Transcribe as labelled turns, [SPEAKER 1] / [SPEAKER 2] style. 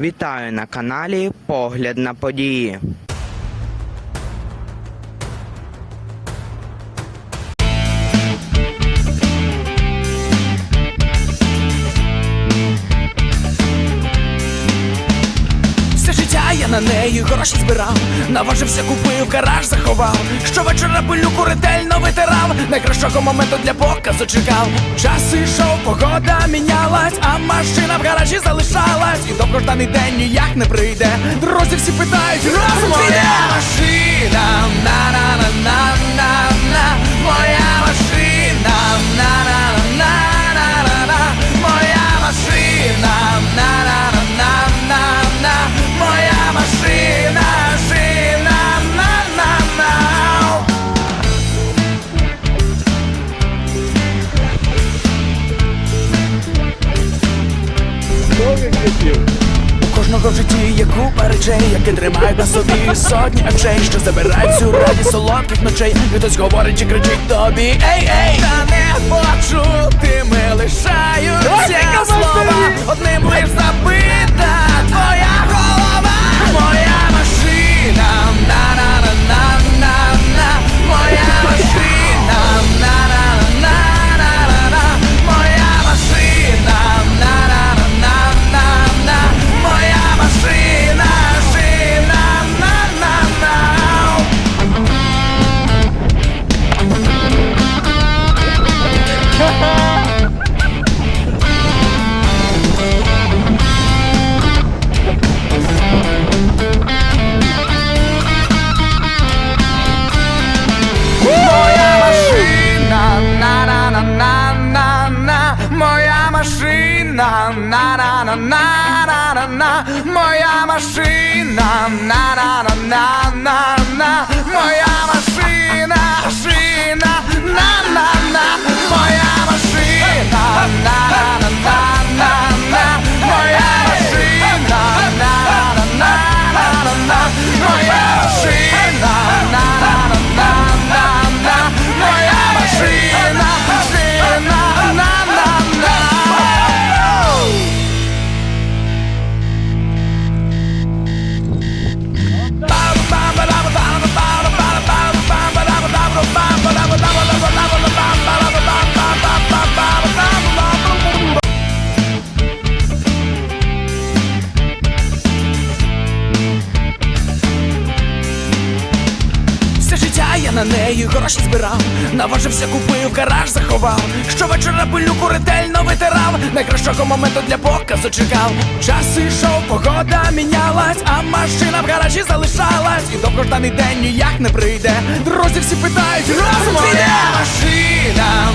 [SPEAKER 1] Вітаю на каналі Погляд на події.
[SPEAKER 2] Все життя я на неї гроші збирав, наважився, купив, гараж заховав. Щовечора пилюку ретельно витирав, найкращого моменту для показу чекав. Час ішов, погода мінялась, а машина в гаражі залишалась. І довгожданий день ніяк не прийде. Друзі всі питають, разом піде машина, У кожного в житті є купа речей, які тримають на собі. Сотні очей, що забирають всю радість солодких ночей. І Хтось говорить чи кричить тобі, ей, ей, та не почутими лишаються машина, на на на на на на на Моя машина, на на на на на на Моя на неї гроші збирав, наважився, купив, гараж заховав. Щовечора пилюку ретельно витирав, найкращого моменту для показу чекав. Час ішов, погода мінялась, а машина в гаражі залишалась. І довгожданий день ніяк не прийде. Друзі всі питають, піде машина,